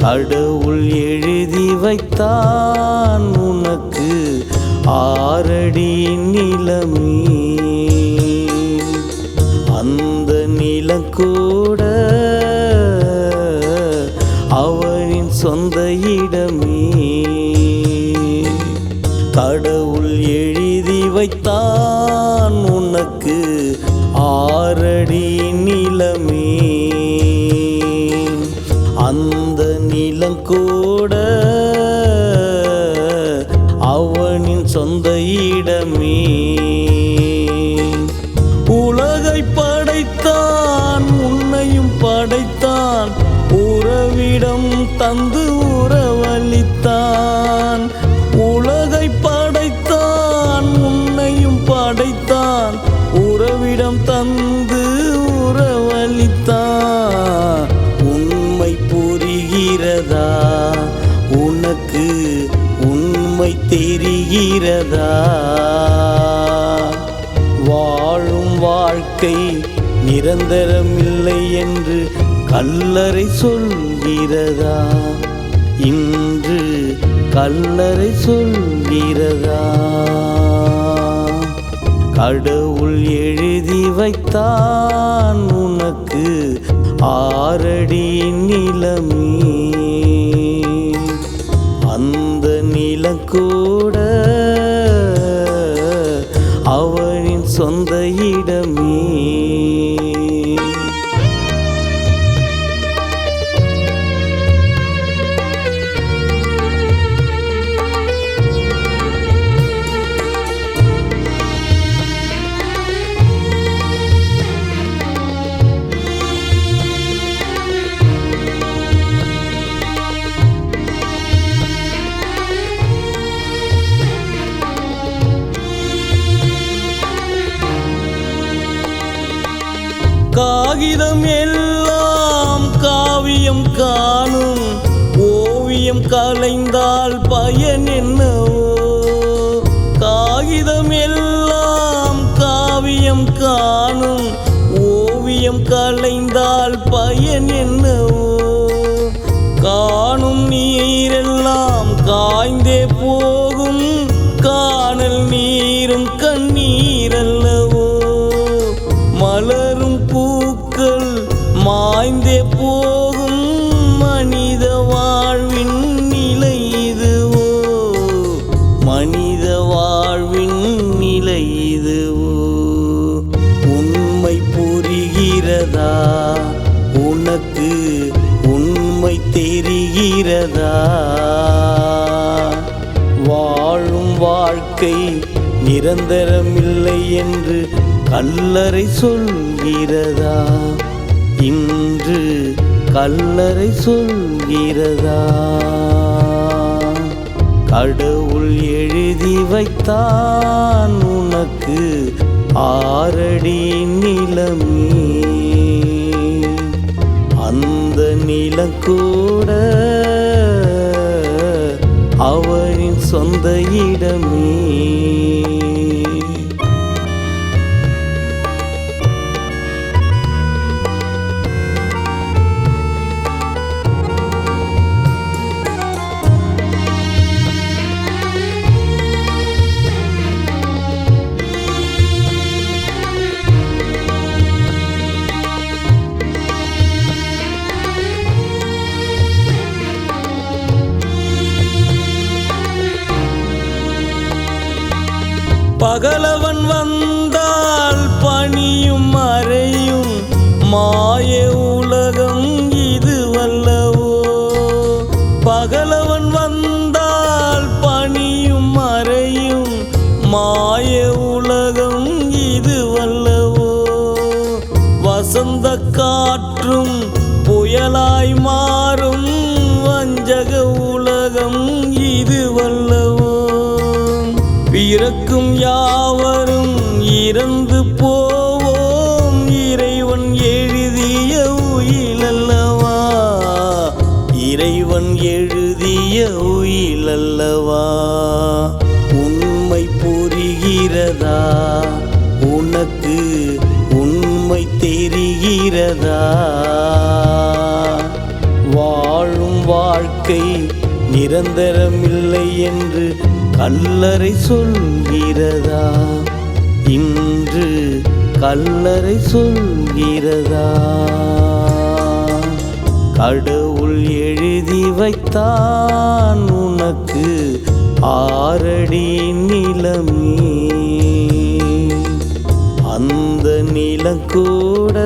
கடவுள் எழுதி வைத்தான் உனக்கு ஆரடி நிலமே. அந்த நிலம் கூட அவனின் சொந்த இடமே. கடவுள் எழுதி வைத்தான் உனக்கு ஆரடி நிலமே. இல்லம் கூட அவனின் சொந்த இடமே. உலகை படைத்தான் உன்னையும் படைத்தான் உறவிடம் தந்து உறவளித்தான். தெரிகிறதா வாழும் வாழ்க்கை நிரந்தரமில்லை என்று கல்லறை சொல்கிறதா? இன்று கல்லறை சொல்கிறதா? கடவுள் எழுதி வைத்தான் உனக்கு ஆரடி நிலமே. அந்த நிலம் காகிதம் எல்லாம் காவியம் காணும். ஓவியம் கலைந்தால் பயன் என்னவோ? காகிதம் எல்லாம் காவியம் காணும். ஓவியம் கலைந்தால் பயன் என்னவோ? காணும் நீரெல்லாம் காய்ந்தே போகும். காணல் நீரும் கண்ணீரல்ல மாய்ந்தே போகும் மனித வாழ்வின் நிலை இதுவோ? மனித வாழ்வின் நிலை இதுவோ? உண்மை புரிகிறதா? உனக்கு உண்மை தெரிகிறதா? வாழும் வாழ்க்கை நிரந்தரமில்லை என்று கல்லறை சொல்கிறதா? இன்று கல்லறை சொல்கிறதா? கடவுள் எழுதி வைத்தான் உனக்கு ஆரடி நிலமே. அந்த நிலம் கூட அவரின் சொந்த இடமே. பகலவன் வந்தால் பணியும் அறையும் மாய உலகம் இது வல்லவோ? பகலவன் வந்தால் பணியும் அறையும் மாய உலகம் இது வல்லவோ? வசந்த காற்றும் புயலாய் மாறும் வஞ்சக உலகம் இது வல்ல இறக்கும் யாவரும் இறந்து போவோம். இறைவன் எழுதிய உயிலல்லவா? இறைவன் எழுதிய உயிலல்லவா? உண்மை புரிகிறதா? உனக்கு உண்மை தெரிகிறதா? வாழும் வாழ்க்கை நிரந்தரமில்லை என்று கல்லறை சொல்கிறதா? இன்று கல்லறை சொல்கிறதா? கடவுள் எழுதி வைத்தான் உனக்கு ஆரடி நிலமே. அந்த நிலம் கூட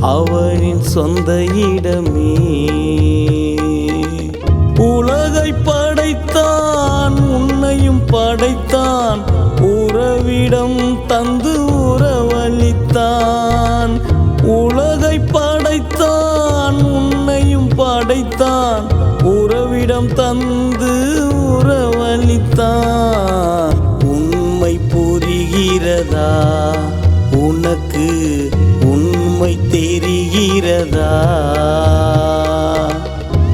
அவனின் சொந்த இடமே. உறவிடம் தந்து உறவளித்தான். உலகை படைத்தான் உன்னையும் படைத்தான். உறவிடம் தந்து உறவளித்தான். உண்மை புரிகிறதா? உனக்கு உண்மை தெரிகிறதா?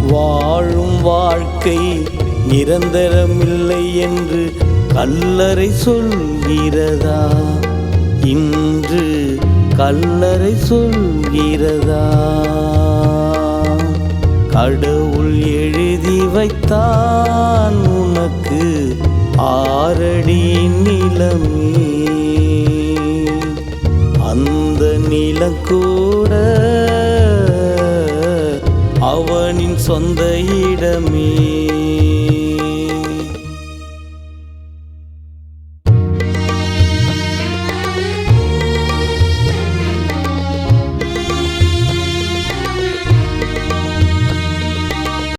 வாழும் வாழ்க்கை நிரந்தரமில்லை என்று கல்லறை சொல்கிறதா? இன்று கல்லறை சொல்கிறதா? கடவுள் எழுதி வைத்தான் உனக்கு ஆரடி நிலமே. அந்த நிலம் கூட அவனின் சொந்த இடமே.